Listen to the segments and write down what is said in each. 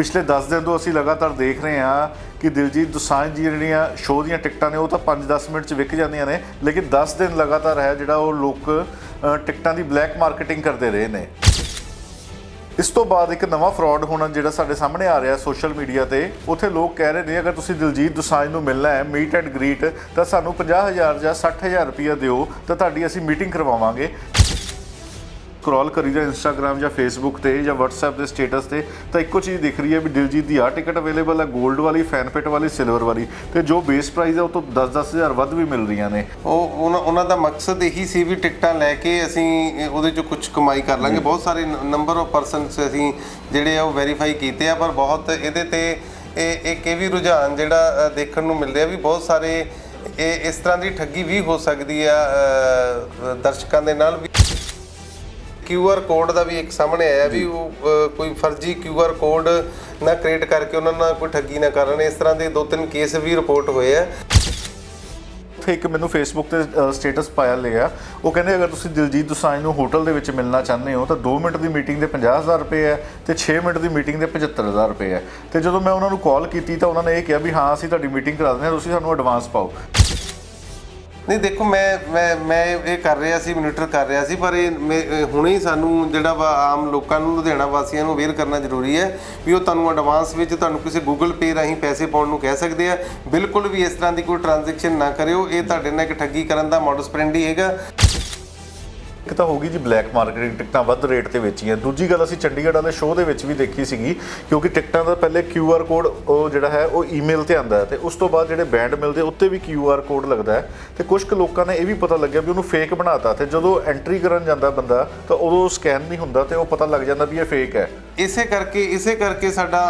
ਪਿਛਲੇ 10 ਦਿਨ ਤੋਂ ਅਸੀਂ ਲਗਾਤਾਰ ਦੇਖ ਰਹੇ ਹਾਂ ਕਿ ਦਿਲਜੀਤ ਦੁਸਾਂਝ ਦੀ ਜਿਹੜੀਆਂ ਸ਼ੋਅ ਦੀਆਂ ਟਿਕਟਾਂ ਨੇ, ਉਹ ਤਾਂ 5-10 ਮਿੰਟ 'ਚ ਵਿਕ ਜਾਂਦੀਆਂ ਨੇ, ਲੇਕਿਨ 10 ਦਿਨ ਲਗਾਤਾਰ ਹੈ ਜਿਹੜਾ ਉਹ ਲੋਕ ਟਿਕਟਾਂ ਦੀ ਬਲੈਕ ਮਾਰਕੀਟਿੰਗ ਕਰਦੇ ਰਹੇ ਨੇ। ਇਸ ਤੋਂ ਬਾਅਦ ਇੱਕ ਨਵਾਂ ਫਰਾਡ ਹੋਣਾ ਜਿਹੜਾ ਸਾਡੇ ਸਾਹਮਣੇ ਆ ਰਿਹਾ ਸੋਸ਼ਲ ਮੀਡੀਆ ਤੇ, ਉੱਥੇ ਲੋਕ ਕਹਿ ਰਹੇ ਨੇ, ਅਗਰ ਤੁਸੀਂ ਦਿਲਜੀਤ ਦੁਸਾਂਝ ਨੂੰ ਮਿਲਣਾ ਹੈ, ਮੀਟ ਐਂਡ ਗ੍ਰੀਟ, ਤਾਂ ਸਾਨੂੰ 50000 ਜਾਂ 60000 ਰੁਪਇਆ ਦਿਓ, ਤਾਂ ਤੁਹਾਡੀ ਅਸੀਂ ਮੀਟਿੰਗ ਕਰਵਾਵਾਂਗੇ। ਸਕਰੋਲ ਕਰੀਦਾ ਇੰਸਟਾਗ੍ਰam ਜਾਂ ਫੇਸਬੁੱਕ ਤੇ ਜਾਂ WhatsApp ਦੇ ਸਟੇਟਸ ਤੇ ਤਾਂ ਇੱਕੋ ਚੀਜ਼ ਦਿਖ ਰਹੀ ਹੈ ਵੀ ਦਿਲਜੀਤ ਦੀ ਆਹ ਟਿਕਟ ਅਵੇਲੇਬਲ ਹੈ 골ਡ ਵਾਲੀ ਫੈਨ ਫਿਟ ਵਾਲੀ ਸਿਲਵਰ ਵਾਲੀ। ਤੇ ਜੋ ਬੇਸ ਪ੍ਰਾਈਸ ਹੈ ਉਹ ਤੋਂ 10-10000 ਵੱਧ ਵੀ ਮਿਲ ਰਹੀਆਂ ਨੇ। ਉਹ ਉਹਨਾਂ ਦਾ ਮਕਸਦ ਇਹੀ ਸੀ ਵੀ ਟਿਕਟਾਂ ਲੈ ਕੇ ਅਸੀਂ ਉਹਦੇ ਚੋਂ ਕੁਝ ਕਮਾਈ ਕਰ ਲਾਂਗੇ। ਬਹੁਤ ਸਾਰੇ ਨੰਬਰ ਆਫ ਪਰਸਨਸ ਅਸੀਂ ਜਿਹੜੇ ਆ ਉਹ ਵੈਰੀਫਾਈ ਕੀਤੇ ਆ ਪਰ ਬਹੁਤ ਇਹਦੇ ਤੇ ਇਹ ਇੱਕ ਇਹ ਵੀ ਰੁਝਾਨ ਜਿਹੜਾ ਦੇਖਣ ਨੂੰ ਮਿਲ ਰਿਹਾ ਵੀ ਬਹੁਤ ਸਾਰੇ ਇਹ ਇਸ ਤਰ੍ਹਾਂ ਦੀ ਠੱਗੀ ਵੀ ਹੋ ਸਕਦੀ ਆ ਦਰਸ਼ਕਾਂ ਦੇ ਨਾਲ ਵੀ। QR ਕੋਡ ਦਾ ਵੀ ਇੱਕ ਸਾਹਮਣੇ ਆਇਆ ਵੀ ਉਹ ਅ, ਕੋਈ ਫਰਜ਼ੀ QR ਕੋਡ ਨਾ ਕ੍ਰੀਏਟ ਕਰਕੇ ਉਹਨਾਂ ਨਾਲ ਕੋਈ ਠੱਗੀ ਨਾ ਕਰਨ। ਇਸ ਤਰ੍ਹਾਂ ਦੇ ਦੋ ਤਿੰਨ ਕੇਸ ਵੀ ਰਿਪੋਰਟ ਹੋਏ ਆ। ਉੱਥੇ ਇੱਕ ਮੈਨੂੰ ਫੇਸਬੁੱਕ ਤੇ ਸਟੇਟਸ ਪਾਇਆ ਲਿਆ। ਉਹ ਕਹਿੰਦੇ ਅਗਰ ਤੁਸੀਂ ਦਿਲਜੀਤ ਦੋਸਾਂਝ ਨੂੰ ਹੋਟਲ ਦੇ ਵਿੱਚ ਮਿਲਣਾ ਚਾਹੁੰਦੇ ਹੋ ਤਾਂ 2 ਮਿੰਟ ਦੀ ਮੀਟਿੰਗ ਦੇ 50000 ਰੁਪਏ ਹੈ ਤੇ 6 ਮਿੰਟ ਦੀ ਮੀਟਿੰਗ ਦੇ 75000 ਰੁਪਏ ਹੈ। ਤੇ ਜਦੋਂ ਮੈਂ ਉਹਨਾਂ ਨੂੰ ਕਾਲ ਕੀਤੀ ਤਾਂ ਉਹਨਾਂ ਨੇ ਇਹ ਕਿਹਾ ਵੀ ਹਾਂ ਅਸੀਂ ਤੁਹਾਡੀ ਮੀਟਿੰਗ ਕਰਾ ਦਿੰਦੇ ਹਾਂ ਤੁਸੀਂ ਸਾਨੂੰ ਐਡਵਾਂਸ ਪਾਓ। ਨਹੀਂ, ਦੇਖੋ, ਮੈਂ ਮੈਂ ਮੈਂ ਇਹ ਕਰ ਰਿਹਾ ਸੀ ਮੋਨੀਟਰ ਕਰ ਰਿਹਾ ਸੀ, ਪਰ ਇਹ ਮੇ, ਇਹ ਹੁਣੇ ਹੀ ਸਾਨੂੰ ਜਿਹੜਾ ਵਾ ਆਮ ਲੋਕਾਂ ਨੂੰ, ਲੁਧਿਆਣਾ ਵਾਸੀਆਂ ਨੂੰ ਅਵੇਅਰ ਕਰਨਾ ਜ਼ਰੂਰੀ ਹੈ ਵੀ ਉਹ ਤੁਹਾਨੂੰ ਐਡਵਾਂਸ ਵਿੱਚ ਤੁਹਾਨੂੰ ਕਿਸੇ ਗੂਗਲ ਪੇ ਰਾਹੀਂ ਪੈਸੇ ਪਾਉਣ ਨੂੰ ਕਹਿ ਸਕਦੇ ਆ। ਬਿਲਕੁਲ ਵੀ ਇਸ ਤਰ੍ਹਾਂ ਦੀ ਕੋਈ ਟ੍ਰਾਂਜੈਕਸ਼ਨ ਨਾ ਕਰਿਓ। ਇਹ ਤੁਹਾਡੇ ਨਾਲ ਇੱਕ ਠੱਗੀ ਕਰਨ ਦਾ ਮੋਡਸ ਪ੍ਰੈਂਡੀ ਹੈਗਾ। ਇੱਕ ਤਾਂ ਹੋ ਗਈ ਜੀ ਬਲੈਕ ਮਾਰਕੀਟਿੰਗ ਟਿਕਟਾਂ ਵੱਧ ਰੇਟ ਤੇ ਵੇਚੀਆਂ। ਦੂਜੀ ਗੱਲ ਅਸੀਂ ਚੰਡੀਗੜ੍ਹ ਵਾਲੇ ਸ਼ੋਅ ਦੇ ਵਿੱਚ ਵੀ ਦੇਖੀ ਸੀਗੀ, ਕਿਉਂਕਿ ਟਿਕਟਾਂ ਦਾ ਪਹਿਲੇ ਕਿਊ ਆਰ ਕੋਡ ਉਹ ਜਿਹੜਾ ਹੈ, ਉਹ ਈਮੇਲ ਤੇ ਆਂਦਾ ਹੈ ਤੇ ਉਸ ਤੋਂ ਬਾਅਦ ਜਿਹੜੇ ਬੈਂਡ ਮਿਲਦੇ, ਉੱਤੇ ਵੀ ਕਿਊ ਆਰ ਕੋਡ ਲੱਗਦਾ ਹੈ। ਤੇ ਕੁਝ ਕੁ ਲੋਕਾਂ ਨੇ ਇਹ ਵੀ ਪਤਾ ਲੱਗਿਆ ਵੀ ਉਹਨੂੰ ਫੇਕ ਬਣਾਤਾ ਤੇ ਜਦੋਂ ਐਂਟਰੀ ਕਰਨ ਜਾਂਦਾ ਬੰਦਾ, ਤਾਂ ਉਦੋਂ ਸਕੈਨ ਨਹੀਂ ਹੁੰਦਾ ਤੇ ਉਹ ਪਤਾ ਲੱਗ ਜਾਂਦਾ ਵੀ ਇਹ ਫੇਕ ਹੈ। ਇਸੇ ਕਰਕੇ ਇਸੇ ਕਰਕੇ ਸਾਡਾ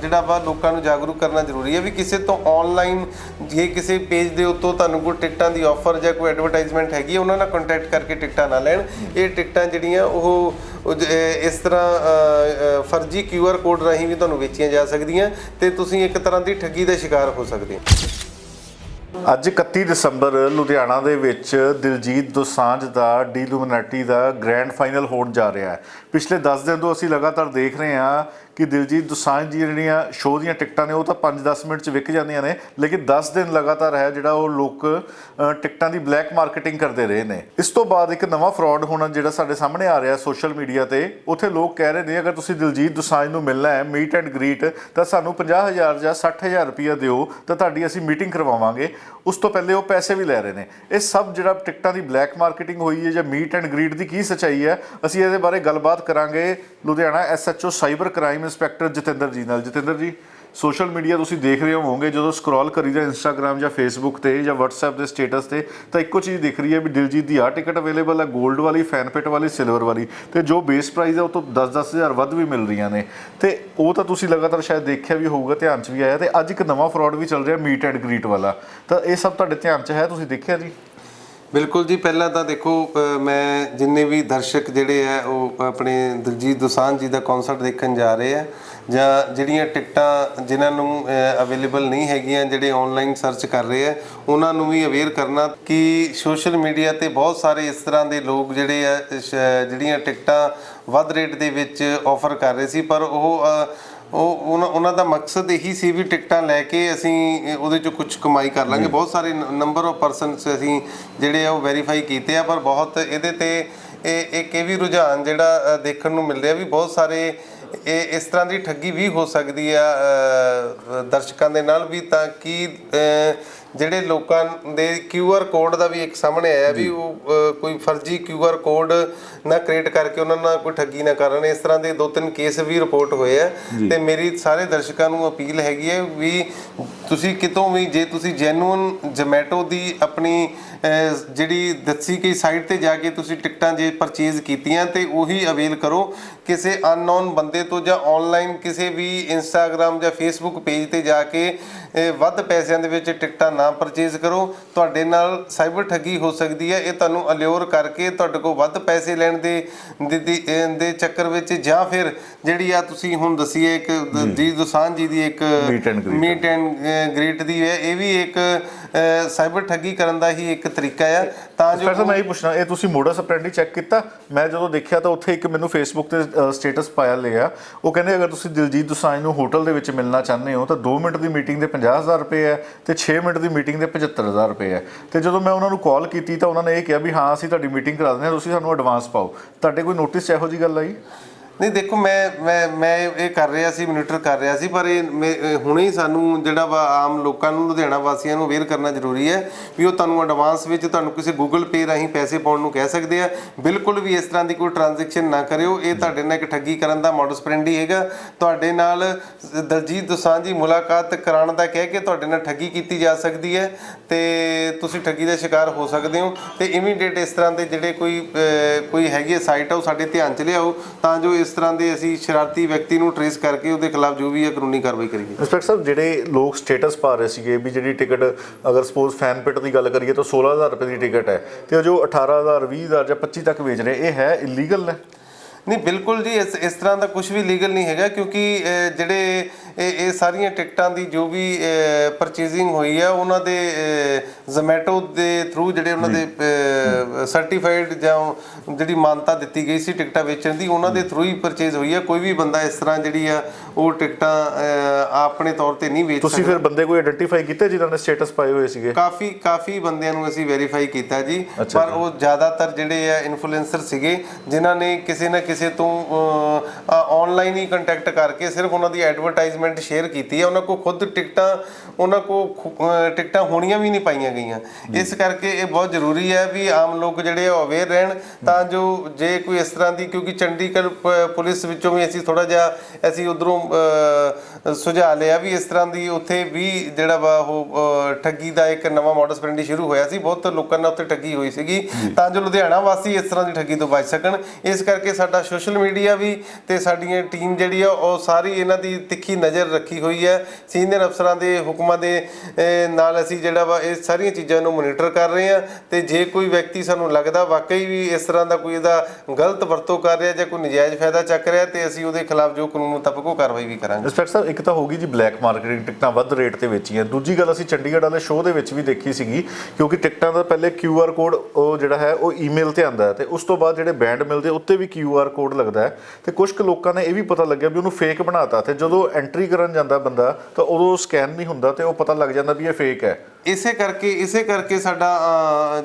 ਜਿਹੜਾ ਵਾ ਲੋਕਾਂ ਨੂੰ ਜਾਗਰੂਕ ਕਰਨਾ ਜ਼ਰੂਰੀ ਹੈ ਵੀ ਕਿਸੇ ਤੋਂ ਆਨਲਾਈਨ ਜੇ ਕਿਸੇ ਪੇਜ ਦੇ ਉੱਤੋਂ ਤੁਹਾਨੂੰ ਕੋਈ ਟਿਕਟਾਂ ਦੀ ਆਫਰ ਜਾਂ ਕੋਈ ਐਡਵਰਟਾਈਜ਼ਮੈਂਟ ਹੈਗੀ ਹੈ ਉਹਨਾਂ ਨਾਲ ਕੰਟੈਕਟ ਕਰਕੇ ਟਿਕਟਾਂ ਨਾ ਲੈਣ। ਇਹ ਟਿਕਟਾਂ ਜਿਹੜੀਆਂ ਉਹ ਜ- ਇਸ ਤਰ੍ਹਾਂ ਅਹ, ਅਹ, ਫਰਜ਼ੀ QR ਕੋਡ ਰਾਹੀਂ ਵੀ ਤੁਹਾਨੂੰ ਵੇਚੀਆਂ ਜਾ ਸਕਦੀਆਂ ਤੇ ਤੁਸੀਂ ਇੱਕ ਤਰ੍ਹਾਂ ਦੀ ਠੱਗੀ ਦਾ ਸ਼ਿਕਾਰ ਹੋ ਸਕਦੇ ਹੋ। ਅੱਜ 31 ਦਸੰਬਰ ਲੁਧਿਆਣਾ ਦੇ ਵਿੱਚ ਦਿਲਜੀਤ ਦੋਸਾਂਝ ਦਾ ਡੀਲੂਮਿਨਾਟੀ ਦਾ ਗ੍ਰੈਂਡ ਫਾਈਨਲ ਹੋਣ ਜਾ ਰਿਹਾ ਹੈ। ਪਿਛਲੇ 10 ਦਿਨ ਤੋਂ ਅਸੀਂ ਲਗਾਤਾਰ ਦੇਖ ਰਹੇ ਹਾਂ ਕਿ ਦਿਲਜੀਤ ਦੋਸਾਂਝ ਦੀ ਜਿਹੜੀਆਂ ਸ਼ੋਅ ਦੀਆਂ ਟਿਕਟਾਂ ਨੇ, ਉਹ ਤਾਂ 5-10 ਮਿੰਟ 'ਚ ਵਿਕ ਜਾਂਦੀਆਂ ਨੇ, ਲੇਕਿਨ 10 ਦਿਨ ਲਗਾਤਾਰ ਹੈ ਜਿਹੜਾ ਉਹ ਲੋਕ ਟਿਕਟਾਂ ਦੀ ਬਲੈਕ ਮਾਰਕੀਟਿੰਗ ਕਰਦੇ ਰਹੇ ਨੇ। ਇਸ ਤੋਂ ਬਾਅਦ ਇੱਕ ਨਵਾਂ ਫਰਾਡ ਹੋਣਾ ਜਿਹੜਾ ਸਾਡੇ ਸਾਹਮਣੇ ਆ ਰਿਹਾ ਸੋਸ਼ਲ ਮੀਡੀਆ ਤੇ, ਉੱਥੇ ਲੋਕ ਕਹਿ ਰਹੇ ਨੇ, ਅਗਰ ਤੁਸੀਂ ਦਿਲਜੀਤ ਦੋਸਾਂਝ ਨੂੰ ਮਿਲਣਾ ਹੈ, ਮੀਟ ਐਂਡ ਗ੍ਰੀਟ, ਤਾਂ ਸਾਨੂੰ 50000 ਜਾਂ 60000 ਰੁਪਇਆ ਦਿਓ, ਤਾਂ ਤੁਹਾਡੀ ਅਸੀਂ ਮੀਟਿੰਗ ਕਰਵਾਵਾਂਗੇ। ਉਸ ਤੋਂ ਪਹਿਲੇ ਉਹ ਪੈਸੇ ਵੀ ਲੈ ਰਹੇ ਨੇ। ਇਹ ਸਭ ਜਿਹੜਾ ਟਿਕਟਾਂ ਦੀ ਬਲੈਕ ਮਾਰਕੀਟਿੰਗ ਹੋਈ ਹੈ ਜਾਂ ਮੀਟ ਐਂਡ ਗਰੀਡ ਦੀ ਕੀ ਸੱਚਾਈ ਹੈ, ਅਸੀਂ ਇਹਦੇ ਬਾਰੇ ਗੱਲਬਾਤ ਕਰਾਂਗੇ। Ludhiana SHO cyber crime inspector Jatinder ji ਨਾਲ। ਜਤਿੰਦਰ ਜੀ ਸੋਸ਼ਲ ਮੀਡੀਆ ਤੁਸੀਂ ਦੇਖ ਰਹੇ ਹੋਵੋਗੇ, ਜਦੋਂ ਸਕਰੋਲ ਕਰੀਦਾ ਇੰਸਟਾਗ੍ਰam ਜਾਂ ਫੇਸਬੁੱਕ ਤੇ ਜਾਂ WhatsApp ਦੇ ਸਟੇਟਸ ਤੇ, ਤਾਂ ਇੱਕੋ ਚੀਜ਼ ਦਿਖ ਰਹੀ ਹੈ ਵੀ ਦਿਲਜੀਤ ਦੀ ਆਹ ਟਿਕਟ ਅਵੇਲੇਬਲ ਹੈ 골ਡ ਵਾਲੀ ਫੈਨ ਫਿਟ ਵਾਲੀ ਸਿਲਵਰ ਵਾਲੀ। ਤੇ ਜੋ ਬੇਸ ਪ੍ਰਾਈਸ ਹੈ ਉਹ ਤੋਂ 10-10000 ਵੱਧ ਵੀ ਮਿਲ ਰਹੀਆਂ ਨੇ। ਤੇ ਉਹ ਤਾਂ ਤੁਸੀਂ ਲਗਾਤਾਰ ਸ਼ਾਇਦ ਦੇਖਿਆ ਵੀ ਹੋਊਗਾ, ਧਿਆਨ 'ਚ ਵੀ ਆਇਆ। ਤੇ ਅੱਜ ਇੱਕ ਨਵਾਂ ਫਰਾਡ ਵੀ ਚੱਲ ਰਿਹਾ ਮੀਟ ਐਂਡ ਗ੍ਰੀਟ ਵਾਲਾ। ਤਾਂ ਇਹ ਸਭ ਤੁਹਾਡੇ ਧਿਆਨ 'ਚ ਹੈ, ਤੁਸੀਂ ਦੇਖਿਆ ਜੀ? ਬਿਲਕੁਲ ਜੀ, ਪਹਿਲਾਂ ਤਾਂ ਦੇਖੋ ਮੈਂ ਜਿੰਨੇ ਵੀ ਦਰਸ਼ਕ ਜਿਹੜੇ ਆ, ਉਹ ਆਪਣੇ ਦਿਲਜੀਤ ਦੋਸਾਂਝ ਜੀ ਦਾ ਕਨਸਰਟ ਦੇਖਣ ਜਾ ਰਹੇ ਆ। ਜਾਂ ਜਿਹੜੀਆਂ ਟਿਕਟਾਂ ਜਿਨ੍ਹਾਂ ਨੂੰ ਅਵੇਲੇਬਲ ਨਹੀਂ ਹੈਗੀਆਂ ਜਿਹੜੇ ਆਨਲਾਈਨ ਸਰਚ ਕਰ ਰਹੇ ਆ ਉਹਨਾਂ ਨੂੰ ਵੀ ਅਵੇਅਰ ਕਰਨਾ ਕਿ ਸੋਸ਼ਲ ਮੀਡੀਆ ਤੇ ਬਹੁਤ ਸਾਰੇ ਇਸ ਤਰ੍ਹਾਂ ਦੇ ਲੋਕ ਜਿਹੜੇ ਆ ਜਿਹੜੀਆਂ ਟਿਕਟਾਂ ਵੱਧ ਰੇਟ ਦੇ ਵਿੱਚ ਆਫਰ ਕਰ ਰਹੇ ਸੀ ਪਰ ਉਹ ਉਹ ਉਹਨਾਂ ਦਾ ਮਕਸਦ ਇਹੀ ਸੀ ਵੀ ਟਿਕਟਾਂ ਲੈ ਕੇ ਅਸੀਂ ਉਹਦੇ ਚੋਂ ਕੁਝ ਕਮਾਈ ਕਰ ਲਾਂਗੇ। ਬਹੁਤ ਸਾਰੇ ਨੰਬਰ ਆਫ ਪਰਸਨਸ ਅਸੀਂ ਜਿਹੜੇ ਆ ਉਹ ਵੈਰੀਫਾਈ ਕੀਤੇ ਆ ਪਰ ਬਹੁਤ ਇਹਦੇ ਤੇ ਇਹ ਇੱਕ ਇਹ ਵੀ ਰੁਝਾਨ ਜਿਹੜਾ ਦੇਖਣ ਨੂੰ ਮਿਲ ਰਿਹਾ ਵੀ ਬਹੁਤ ਸਾਰੇ ਇਹ ਇਸ ਤਰ੍ਹਾਂ ਦੀ ਠੱਗੀ ਵੀ ਹੋ ਸਕਦੀ ਆ ਦਰਸ਼ਕਾਂ ਦੇ ਨਾਲ ਵੀ ਤਾਂ ਕਿ ਜਿਹੜੇ ਲੋਕਾਂ ਦੇ QR ਕੋਡ ਦਾ ਵੀ ਇੱਕ ਸਾਹਮਣੇ ਆਇਆ ਵੀ ਉਹ ਕੋਈ ਫਰਜ਼ੀ QR ਕੋਡ ਨਾ ਕ੍ਰੀਏਟ ਕਰਕੇ ਉਹਨਾਂ ਨਾਲ ਕੋਈ ਠੱਗੀ ਨਾ ਕਰਨ। ਇਸ ਤਰ੍ਹਾਂ ਦੇ ਦੋ ਤਿੰਨ ਕੇਸ ਵੀ ਰਿਪੋਰਟ ਹੋਏ ਆ ਤੇ ਮੇਰੀ ਸਾਰੇ ਦਰਸ਼ਕਾਂ ਨੂੰ ਅਪੀਲ ਹੈਗੀ ਹੈ ਵੀ ਤੁਸੀਂ ਕਿਤੋਂ ਵੀ ਜੇ ਤੁਸੀਂ ਜੈਨੂਇਨ ਜੋਮੈਟੋ ਦੀ ਆਪਣੀ ਜਿਹੜੀ ਦੱਸੀ ਗਈ ਸਾਈਟ ਤੇ ਜਾ ਕੇ ਤੁਸੀਂ ਟਿਕਟਾਂ ਜੇ ਪਰਚੇਜ਼ ਕੀਤੀਆਂ ਤੇ ਉਹੀ ਅਵੇਲ ਕਰੋ। ਕਿਸੇ ਅਨਨੋਨ ਬੰਦੇ ਤੋਂ ਜਾਂ ਆਨਲਾਈਨ ਕਿਸੇ ਵੀ ਇੰਸਟਾਗ੍ਰam ਜਾਂ ਫੇਸਬੁੱਕ ਪੇਜ ਤੇ ਜਾ ਕੇ ਵੱਧ ਪੈਸਿਆਂ ਦੇ ਵਿੱਚ ਟਿਕਟਾਂ ਨਾ ਪਰਚੇਜ਼ ਕਰੋ। ਤੁਹਾਡੇ ਨਾਲ ਸਾਈਬਰ ਠੱਗੀ ਹੋ ਸਕਦੀ ਹੈ। ਇਹ ਤੁਹਾਨੂੰ ਅਲਿਓਰ ਕਰਕੇ ਤੁਹਾਡੇ ਕੋਲ ਵੱਧ ਪੈਸੇ ਲੈਣ ਦੇ ਦੇ- ਚੱਕਰ ਵਿੱਚ ਜਾਂ ਫਿਰ ਜਿਹੜੀ ਆ ਤੁਸੀਂ ਹੁਣ ਦਸੀਏ ਇੱਕ ਜੀ। ਦੋਸਾਂਝ ਜੀ ਦੀ ਇੱਕ। ਮੀਟ ਐਂਡ ਗ੍ਰੀਟ ਦੀ ਹੈ। ਇਹ ਵੀ ਇੱਕ ਸਾਈਬਰ ਠੱਗੀ ਕਰਨ ਦਾ ਹੀ ਇੱਕ ਤਰੀਕਾ ਆ ਤਾਂ ਜੋ ਸਰ ਮੈਂ ਇਹ ਪੁੱਛਣਾ ਇਹ ਤੁਸੀਂ ਮੋਡਸ ਆਪਰੈਂਡੀ ਚੈੱਕ ਕੀਤਾ? ਮੈਂ ਜਦੋਂ ਦੇਖਿਆ ਤਾਂ ਉੱਥੇ ਇੱਕ ਮੈਨੂੰ ਫੇਸਬੁੱਕ ਤੇ ਸਟੇਟਸ ਪਾਇਆ ਲਿਆ। ਉਹ ਕਹਿੰਦੇ ਅਗਰ ਤੁਸੀਂ ਦਿਲਜੀਤ ਦੋਸਾਂਝ ਨੂੰ ਹੋਟਲ ਦੇ ਵਿੱਚ ਮਿਲਣਾ ਚਾਹੁੰਦੇ ਹੋ ਤਾਂ 2 ਮਿੰਟ ਦੀ ਮੀਟਿੰਗ ਦੇ 50000 ਰੁਪਏ ਹੈ ਤੇ 6 ਮਿੰਟ ਦੀ ਮੀਟਿੰਗ ਦੇ 75000 ਰੁਪਏ ਹੈ। ਤੇ ਜਦੋਂ ਮੈਂ ਉਹਨਾਂ ਨੂੰ ਕਾਲ ਕੀਤੀ ਤਾਂ ਉਹਨਾਂ ਨੇ ਇਹ ਕਿਹਾ ਵੀ ਹਾਂ ਅਸੀਂ ਤੁਹਾਡੀ ਮੀਟਿੰਗ ਕਰਾ ਦਿੰਦੇ ਹਾਂ ਤੁਸੀਂ ਸਾਨੂੰ ਐਡਵਾਂਸ ਪਾਓ। ਤੁਹਾਡੇ ਕੋਈ ਨੋਟਿਸ ਇਹੋ ਜੀ ਗੱਲ ਆਈ? ਨਹੀਂ ਦੇਖੋ ਮੈਂ ਮੈਂ ਮੈਂ ਇਹ ਕਰ ਰਿਹਾ ਸੀ ਮੋਨੀਟਰ ਕਰ ਰਿਹਾ ਸੀ ਪਰ ਇਹ ਮੇ ਇਹ ਹੁਣੇ ਹੀ ਸਾਨੂੰ ਜਿਹੜਾ ਵਾ ਆਮ ਲੋਕਾਂ ਨੂੰ ਲੁਧਿਆਣਾ ਵਾਸੀਆਂ ਨੂੰ ਅਵੇਅਰ ਕਰਨਾ ਜ਼ਰੂਰੀ ਹੈ ਵੀ ਉਹ ਤੁਹਾਨੂੰ ਐਡਵਾਂਸ ਵਿੱਚ ਤੁਹਾਨੂੰ ਕਿਸੇ ਗੂਗਲ ਪੇ ਰਾਹੀਂ ਪੈਸੇ ਪਾਉਣ ਨੂੰ ਕਹਿ ਸਕਦੇ ਆ। ਬਿਲਕੁਲ ਵੀ ਇਸ ਤਰ੍ਹਾਂ ਦੀ ਕੋਈ ਟ੍ਰਾਂਜੈਕਸ਼ਨ ਨਾ ਕਰਿਓ। ਇਹ ਤੁਹਾਡੇ ਨਾਲ ਇੱਕ ਠੱਗੀ ਕਰਨ ਦਾ ਮੋਡਸ ਫ੍ਰੈਂਡਲੀ ਹੈਗਾ। ਤੁਹਾਡੇ ਨਾਲ ਦਲਜੀਤ ਦੋਸਾਂਝ ਦੀ ਮੁਲਾਕਾਤ ਕਰਾਉਣ ਦਾ ਕਹਿ ਕੇ ਤੁਹਾਡੇ ਨਾਲ ਠੱਗੀ ਕੀਤੀ ਜਾ ਸਕਦੀ ਹੈ ਤੇ ਤੁਸੀਂ ਠੱਗੀ ਦਾ ਸ਼ਿਕਾਰ ਹੋ ਸਕਦੇ ਹੋ ਤੇ ਇਮੀਡੀਏਟ ਇਸ ਤਰ੍ਹਾਂ ਦੇ ਜਿਹੜੇ ਕੋਈ ਅਹ, ਕੋਈ ਹੈਗੀ ਸਾਈਟ ਆ ਉਹ ਸਾਡੇ ਧਿਆਨ ਚ ਲਿਆਓ ਤਾਂ ਜੋ ਇਸ ਤਰ੍ਹਾਂ ਦੇ ਅਸੀਂ ਸ਼ਰਾਰਤੀ ਵਿਅਕਤੀ ਨੂੰ ਟਰੇਸ ਕਰਕੇ ਉਹਦੇ ਖਿਲਾਫ ਜੋ ਵੀ ਹੈ ਕਾਨੂੰਨੀ ਕਾਰਵਾਈ ਕਰੀਏ। ਇੰਸਪੈਕਟਰ ਸਾਹਿਬ ਜਿਹੜੇ ਲੋਕ ਸਟੇਟਸ ਪਾ ਰਹੇ ਸੀਗੇ ਵੀ ਜਿਹੜੀ ਟਿਕਟ ਅਗਰ ਸਪੋਜ਼ ਫੈਨ ਪਿਟ ਦੀ ਗੱਲ ਕਰੀਏ ਤਾਂ 16000 ਰੁਪਏ ਦੀ ਟਿਕਟ ਹੈ ਤੇ ਜੋ 18000 20000 ਜਾਂ 25 ਤੱਕ ਵੇਚ ਰਹੇ ਇਹ ਹੈ ਇਲੀਗਲ ਨੇ? ਨਹੀਂ ਬਿਲਕੁਲ ਜੀ ਇਸ ਇਸ ਤਰ੍ਹਾਂ ਦਾ ਕੁਝ ਵੀ ਲੀਗਲ ਨਹੀਂ ਹੈਗਾ ਕਿਉਂਕਿ ਜਿਹੜੇ ਇਹ ਇਹ ਸਾਰੀਆਂ ਟਿਕਟਾਂ ਦੀ ਜੋ ਵੀ ਪਰਚੇਜ਼ਿੰਗ ਹੋਈ ਹੈ ਉਹਨਾਂ ਦੇ ਜ਼ੋਮੈਟੋ ਦੇ ਥਰੂ ਜਿਹੜੇ ਉਹਨਾਂ ਦੇ ਸਰਟੀਫਾਈਡ ਜਾਂ ਜਿਹੜੀ ਮਾਨਤਾ ਦਿੱਤੀ ਗਈ ਸੀ ਟਿਕਟਾਂ ਵੇਚਣ ਦੀ ਉਹਨਾਂ ਦੇ ਥਰੂ ਹੀ ਪਰਚੇਜ਼ ਹੋਈ ਹੈ ਕੋਈ ਵੀ ਬੰਦਾ ਇਸ ਤਰ੍ਹਾਂ ਜਿਹੜੀ ਆ ਉਹ ਟਿਕਟਾਂ ਆਪਣੇ ਤੌਰ ਤੇ ਨਹੀਂ ਵੇਚ ਤੁਸੀਂ ਫਿਰ ਬੰਦੇ ਕੋਈ ਆਇਡੈਂਟੀਫਾਈ ਕੀਤੇ ਜਿਨ੍ਹਾਂ ਨੇ ਸਟੇਟਸ ਪਾਏ ਹੋਏ ਸੀਗੇ? ਕਾਫੀ ਕਾਫੀ ਬੰਦਿਆਂ ਨੂੰ ਅਸੀਂ ਵੈਰੀਫਾਈ ਕੀਤਾ ਜੀ। ਪਰ ਉਹ ਜ਼ਿਆਦਾਤਰ ਜਿਹੜੇ ਆ ਇਨਫਲੂਐਂਸਰ ਸੀਗੇ ਜਿਨ੍ਹਾਂ ਨੇ ਕਿਸੇ ਨਾ ਕਿਸੇ ਤੋਂ ਆਨਲਾਈਨ ਹੀ ਕੰਟੈਕਟ ਕਰਕੇ ਸਿਰਫ ਉਹਨਾਂ ਦੀ ਐਡਵਰਟਾਈਜ਼ਮੈਂਟ ਸ਼ੇਅਰ ਕੀਤੀ ਹੈ ਉਹਨਾਂ ਕੋ ਖੁਦ ਟਿਕਟਾਂ ਉਹਨਾਂ ਕੋ ਖੁ- ਅਹ, ਟਿਕਟਾਂ ਹੋਣੀਆਂ ਵੀ ਨਹੀਂ ਪਾਈਆਂ ਗਈਆਂ। ਇਸ ਕਰਕੇ ਇਹ ਬਹੁਤ ਜ਼ਰੂਰੀ ਹੈ ਵੀ ਆਮ ਲੋਕ ਜਿਹੜੇ ਅਵੇਅਰ ਰਹਿਣ ਤਾਂ ਜੋ। ਜੇ ਕੋਈ ਇਸ ਤਰ੍ਹਾਂ ਦੀ ਕਿਉਂਕਿ ਚੰਡੀਗੜ੍ਹ ਪੁਲਿਸ ਵਿੱਚੋਂ ਵੀ ਅਸੀਂ ਥੋੜਾ ਜਿਹਾ ਅਸੀਂ ਉਧਰੋਂ ਸੁਝਾਅ ਲਿਆ ਵੀ ਇਸ ਤਰ੍ਹਾਂ ਦੀ ਉੱਥੇ ਵੀ ਜਿਹੜਾ ਵਾ ਉਹ ਠੱਗੀ ਦਾ ਇੱਕ ਨਵਾਂ ਮੋਡਸ ਫ੍ਰੈਂਡਲੀ ਸ਼ੁਰੂ ਹੋਇਆ ਸੀ ਬਹੁਤ ਲੋਕਾਂ ਨਾਲ ਉੱਥੇ ਠੱਗੀ ਹੋਈ ਸੀਗੀ। ਤਾਂ ਜੋ ਲੁਧਿਆਣਾ ਵਾਸੀ ਇਸ ਤਰ੍ਹਾਂ ਦੀ ਠੱਗੀ ਤੋਂ ਬਚ ਸਕਣ। ਇਸ ਕਰਕੇ ਸਾਡਾ ਸੋਸ਼ਲ ਮੀਡੀਆ ਵੀ ਤੇ ਸਾਡੀਆਂ ਟੀਮ ਜਿਹੜੀ ਆ ਉਹ ਸਾਰੀ ਇਹਨਾਂ ਦੀ ਤਿੱਖੀ ਨਜ਼ਰ ਰੱਖੀ ਹੋਈ ਹੈ। ਸੀਨੀਅਰ ਅਫਸਰਾਂ ਦੇ ਹੁਕਮਾਂ ਦੇ ਨਾਲ ਅਸੀਂ ਜਿਹੜਾ ਵਾ ਇਹ ਸਾਰੀਆਂ ਚੀਜ਼ਾਂ ਨੂੰ ਮੋਨੀਟਰ ਕਰ ਰਹੇ ਹਾਂ ਤੇ ਜੇ ਕੋਈ ਵਿਅਕਤੀ ਸਾਨੂੰ ਲੱਗਦਾ ਵਾਕਈ ਵੀ ਇਸ ਤਰ੍ਹਾਂ ਦਾ ਕੋਈ ਇਹਦਾ ਗਲਤ ਵਰਤੋਂ ਕਰ ਰਿਹਾ ਜਾਂ ਕੋਈ ਨਜਾਇਜ਼ ਫਾਇਦਾ ਚੱਕ ਰਿਹਾ ਤੇ ਅਸੀਂ ਉਹਦੇ ਖਿਲਾਫ ਜੋ ਕਾਨੂੰਨ ਮੁਤਾਬਕ ਉਹ ਕਾਰਵਾਈ ਵੀ ਕਰਾਂਗੇ। ਇੰਸਪੈਕਟਰ ਸਾਹਿਬ, ਇੱਕ ਤਾਂ ਹੋਗੀ ਜੀ ਬਲੈਕ ਮਾਰਕੀਟਿੰਗ, ਟਿਕਟਾਂ ਵੱਧ ਰੇਟ ਤੇ ਵੇਚੀਆਂ। ਦੂਜੀ ਗੱਲ ਅਸੀਂ ਚੰਡੀਗੜ੍ਹ ਵਾਲੇ ਸ਼ੋਅ ਦੇ ਵਿੱਚ ਵੀ ਦੇਖੀ ਸੀਗੀ, ਕਿਉਂਕਿ ਟਿਕਟਾਂ ਦਾ ਪਹਿਲੇ ਕਿਊ ਆਰ ਕੋਡ ਉਹ ਜਿਹੜਾ ਹੈ, ਉਹ ਈਮੇਲ ਤੇ ਆਂਦਾ ਹੈ ਤੇ ਉਸ ਤੋਂ ਬਾਅਦ ਜਿਹੜੇ ਬੈਂਡ ਮਿਲਦੇ, ਉੱਤੇ ਵੀ ਕਿਊ ਆਰ ਕੋਡ ਲੱਗਦਾ ਹੈ ਤੇ ਕੁਝ ਕੁ ਲੋਕਾਂ ਨੇ ਇਹ ਵੀ ਪਤਾ ਲੱਗਿਆ ਵੀ ਉਹਨੂੰ ਫੇਕ ਬਣਾਤਾ ਤੇ ਜਦੋਂ ਐਂਟਰੀ ਕਰਨ ਜਾਂਦਾ ਬੰਦਾ ਤਾਂ ਉਦੋਂ ਸਕੈਨ ਨਹੀਂ ਹੁੰਦਾ ਤੇ ਉਹ ਪਤਾ ਲੱਗ ਜਾਂਦਾ ਵੀ ਇਹ ਫੇਕ ਹੈ। ਇਸੇ ਕਰਕੇ ਇਸੇ ਕਰਕੇ ਸਾਡਾ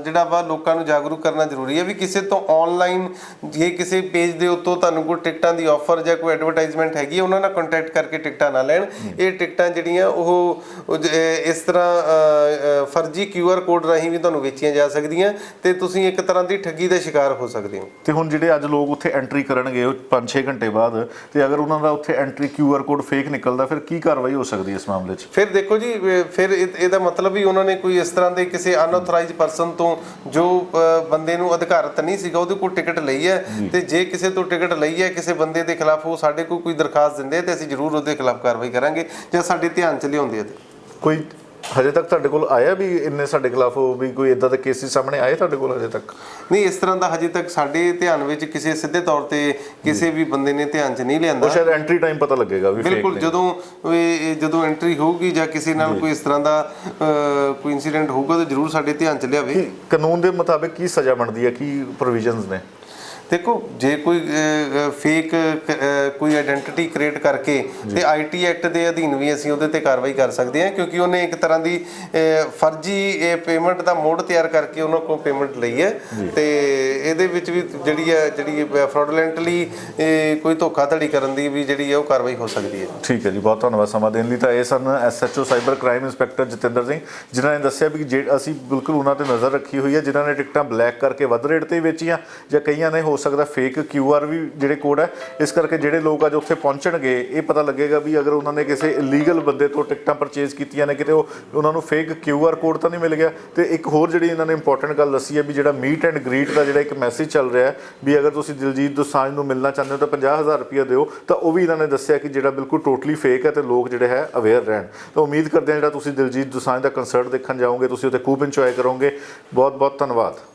ਜਿਹੜਾ ਵਾ ਲੋਕਾਂ ਨੂੰ ਜਾਗਰੂਕ ਕਰਨਾ ਜ਼ਰੂਰੀ ਹੈ ਵੀ ਕਿਸੇ ਤੋਂ ਆਨਲਾਈਨ ਜੇ ਕਿਸੇ ਪੇਜ ਦੇ ਉੱਤੋਂ ਤੁਹਾਨੂੰ ਕੋਈ ਟਿਕਟਾਂ ਦੀ ਆਫਰ ਜਾਂ ਕੋਈ ਐਡਵਰਟਾਈਜ਼ਮੈਂਟ ਹੈਗੀ ਹੈ ਉਹਨਾਂ ਨਾਲ ਕੰਟੈਕਟ ਕਰਕੇ ਟਿਕਟਾਂ ਨਾ ਲੈਣ। ਇਹ ਟਿਕਟਾਂ ਜਿਹੜੀਆਂ ਉਹ ਇਸ ਤਰ੍ਹਾਂ ਫਰਜ਼ੀ QR ਕੋਡ ਰਾਹੀਂ ਵੀ ਤੁਹਾਨੂੰ ਵੇਚੀਆਂ ਜਾ ਸਕਦੀਆਂ ਤੇ ਤੁਸੀਂ ਇੱਕ ਤਰ੍ਹਾਂ ਦੀ ਠੱਗੀ ਦਾ ਸ਼ਿਕਾਰ ਹੋ ਸਕਦੇ ਹੋ। ਤੇ ਹੁਣ ਜਿਹੜੇ ਅੱਜ ਲੋਕ ਉੱਥੇ ਐਂਟਰੀ ਕਰਨਗੇ ਉਹ 5-6 ਘੰਟੇ ਬਾਅਦ ਤੇ ਅਗਰ ਉਹਨਾਂ ਦਾ ਉੱਥੇ ਐਂਟਰੀ QR ਕੋਡ ਫੇਕ ਨਿਕਲਦਾ ਫਿਰ ਕੀ ਕਾਰਵਾਈ ਹੋ ਸਕਦੀ ਹੈ ਇਸ ਮਾਮਲੇ 'ਚ? ਫਿਰ ਦੇਖੋ ਜੀ ਫਿਰ ਇਹ- ਇਹਦਾ ਮਤਲਬ ਵੀ ਉਹਨਾਂ ਨੇ ਕੋਈ ਇਸ ਤਰ੍ਹਾਂ ਦੇ ਕਿਸੇ ਅਨਆਥੋਰਾਈਜ਼ਡ ਪਰਸਨ ਤੋਂ ਜੋ ਬੰਦੇ ਨੂੰ ਅਧਿਕਾਰਤ ਨਹੀਂ ਸੀਗਾ ਉਹਦੇ ਕੋਲ ਟਿਕਟ ਲਈ ਹੈ। ਤੇ ਜੇ ਕਿਸੇ ਤੋਂ ਟਿਕਟ ਲਈ ਹੈ ਕਿਸੇ ਬੰਦੇ ਦੇ ਖਿਲਾਫ ਉਹ ਸਾਡੇ ਕੋਲ ਕੋਈ ਦਰਖਾਸਤ ਦਿੰਦੇ ਤੇ ਅਸੀਂ ਜ਼ਰੂਰ ਉਹਦੇ ਖਿਲਾਫ ਕਾਰਵਾਈ ਕਰਾਂਗੇ ਜਾਂ ਸਾਡੇ ਧਿਆਨ ਚ ਲਿਆਉਂਦੇ ਆ ਤੇ। ਕੋਈ ਹਜੇ ਤੱਕ ਤੁਹਾਡੇ ਕੋਲ ਆਇਆ ਵੀ ਇੰਨੇ ਸਾਡੇ ਖਿਲਾਫ ਵੀ ਕੋਈ ਇਦਾਂ ਦੇ ਕੇਸਿਸ ਸਾਹਮਣੇ ਆਏ ਤੁਹਾਡੇ ਕੋਲ ਹਜੇ ਤੱਕ? ਨਹੀਂ ਇਸ ਤਰ੍ਹਾਂ ਦਾ ਹਜੇ ਤੱਕ ਸਾਡੇ ਧਿਆਨ ਵਿੱਚ ਕਿਸੇ ਸਿੱਧੇ ਤੌਰ ਤੇ ਕਿਸੇ ਵੀ ਬੰਦੇ ਨੇ ਧਿਆਨ ਚ ਨਹੀਂ ਲਿਆਂਦਾ। ਉਹ ਸ਼ਾਇਦ ਐਂਟਰੀ ਟਾਈਮ ਪਤਾ ਲੱਗੇਗਾ ਵੀ ਬਿਲਕੁਲ ਜਦੋਂ ਜਦੋਂ ਐਂਟਰੀ ਹੋਊਗੀ ਜਾਂ ਕਿਸੇ ਨਾਲ ਕੋਈ ਇਸ ਤਰ੍ਹਾਂ ਦਾ ਕੋਈ ਇਨਸੀਡੈਂਟ ਹੋਊਗਾ ਤਾਂ ਜ਼ਰੂਰ ਸਾਡੇ ਧਿਆਨ ਚ ਲਿਆਵੇ। ਕਾਨੂੰਨ ਦੇ ਮੁਤਾਬਿਕ ਕੀ ਸਜ਼ਾ ਬਣਦੀ ਹੈ? ਕੀ ਪ੍ਰੋਵੀਜ਼ਨਸ ਨੇ? ਦੇਖੋ ਜੇ ਕੋਈ ਫੇਕ ਕੋਈ ਆਇਡੈਂਟੀਟੀ ਕ੍ਰੀਏਟ ਕਰਕੇ ਤੇ ਆਈਟੀ ਐਕਟ ਦੇ ਅਧੀਨ ਵੀ ਅਸੀਂ ਉਹਦੇ ਤੇ ਕਾਰਵਾਈ ਕਰ ਸਕਦੇ ਹਾਂ ਕਿਉਂਕਿ ਉਹਨੇ ਇੱਕ ਤਰ੍ਹਾਂ ਦੀ ਫਰਜ਼ੀ ਪੇਮੈਂਟ ਦਾ ਮੋਡ ਤਿਆਰ ਕਰਕੇ ਉਹਨਾਂ ਕੋਲ ਪੇਮੈਂਟ ਲਈ ਹੈ। ਤੇ ਇਹਦੇ ਵਿੱਚ ਵੀ ਜਿਹੜੀ ਹੈ ਜਿਹੜੀ ਫਰਾਡੂਲੈਂਟਲੀ ਕੋਈ ਧੋਖਾਧੜੀ ਕਰਨ ਦੀ ਵੀ ਜਿਹੜੀ ਹੈ ਉਹ ਕਾਰਵਾਈ ਹੋ ਸਕਦੀ ਹੈ। ਠੀਕ ਹੈ ਜੀ ਬਹੁਤ ਧੰਨਵਾਦ ਸਮਾਂ ਦੇਣ ਲਈ। ਤਾਂ ਇਹ ਸਨ SHO cyber crime inspector Jatinder Singh ਜਿਨ੍ਹਾਂ ਨੇ ਦੱਸਿਆ ਵੀ ਜੇ ਅਸੀਂ ਬਿਲਕੁਲ ਉਹਨਾਂ ਤੇ ਨਜ਼ਰ ਰੱਖੀ ਹੋਈ ਹੈ ਜਿਨ੍ਹਾਂ ਨੇ ਟਿਕਟਾਂ ਬਲੈਕ ਕਰਕੇ ਵੱਧ ਰੇਟ ਤੇ ਵੇਚੀਆਂ ਜਾਂ ਕਈਆਂ ਨੇ ਹੋ ਹੋ ਸਕਦਾ ਫੇਕ ਕਿਊ ਆਰ ਵੀ ਜਿਹੜੇ ਕੋਡ ਹੈ, ਇਸ ਕਰਕੇ ਜਿਹੜੇ ਲੋਕ ਅੱਜ ਉੱਥੇ ਪਹੁੰਚਣਗੇ, ਇਹ ਪਤਾ ਲੱਗੇਗਾ ਵੀ ਅਗਰ ਉਹਨਾਂ ਨੇ ਕਿਸੇ ਇਲੀਗਲ ਬੰਦੇ ਤੋਂ ਟਿਕਟਾਂ ਪਰਚੇਸ ਕੀਤੀਆਂ ਨੇ, ਕਿਤੇ ਉਹ, ਉਹਨਾਂ ਨੂੰ ਫੇਕ ਕਿਊ ਆਰ ਕੋਡ ਤਾਂ ਨਹੀਂ ਮਿਲ ਗਿਆ। ਤੇ ਇੱਕ ਹੋਰ ਜਿਹੜੀ ਇਹਨਾਂ ਨੇ ਇੰਪੋਰਟੈਂਟ ਗੱਲ ਦੱਸੀ ਹੈ ਵੀ ਜਿਹੜਾ ਮੀਟ ਐਂਡ ਗ੍ਰੀਟ ਦਾ ਜਿਹੜਾ ਇੱਕ ਮੈਸੇਜ ਚੱਲ ਰਿਹਾ ਹੈ, ਵੀ ਅਗਰ ਤੁਸੀਂ ਦਿਲਜੀਤ ਦੋਸਾਂਝ ਨੂੰ ਮਿਲਣਾ ਚਾਹੁੰਦੇ ਹੋ ਤਾਂ 50000 ਰੁਪਏ ਦਿਓ, ਤਾਂ ਉਹ ਵੀ ਇਹਨਾਂ ਨੇ ਦੱਸਿਆ ਕਿ ਜਿਹੜਾ ਬਿਲਕੁਲ ਟੋਟਲੀ ਫੇਕ ਹੈ ਤੇ ਲੋਕ ਜਿਹੜੇ ਹੈ ਅਵੇਅਰ ਰਹਿਣ। ਤਾਂ ਉਮੀਦ ਕਰਦੇ ਹਾਂ ਜਿਹੜਾ ਤੁਸੀਂ ਦਿਲਜੀਤ ਦੋਸਾਂਝ ਦਾ ਕੰਸਰਟ ਦੇਖਣ ਜਾਓਗੇ, ਤੁਸੀਂ ਉੱਥੇ ਖੂਬ ਇੰਜੋਏ ਕਰੋਗੇ। ਬਹੁਤ ਬਹੁਤ ਧੰਨਵਾਦ।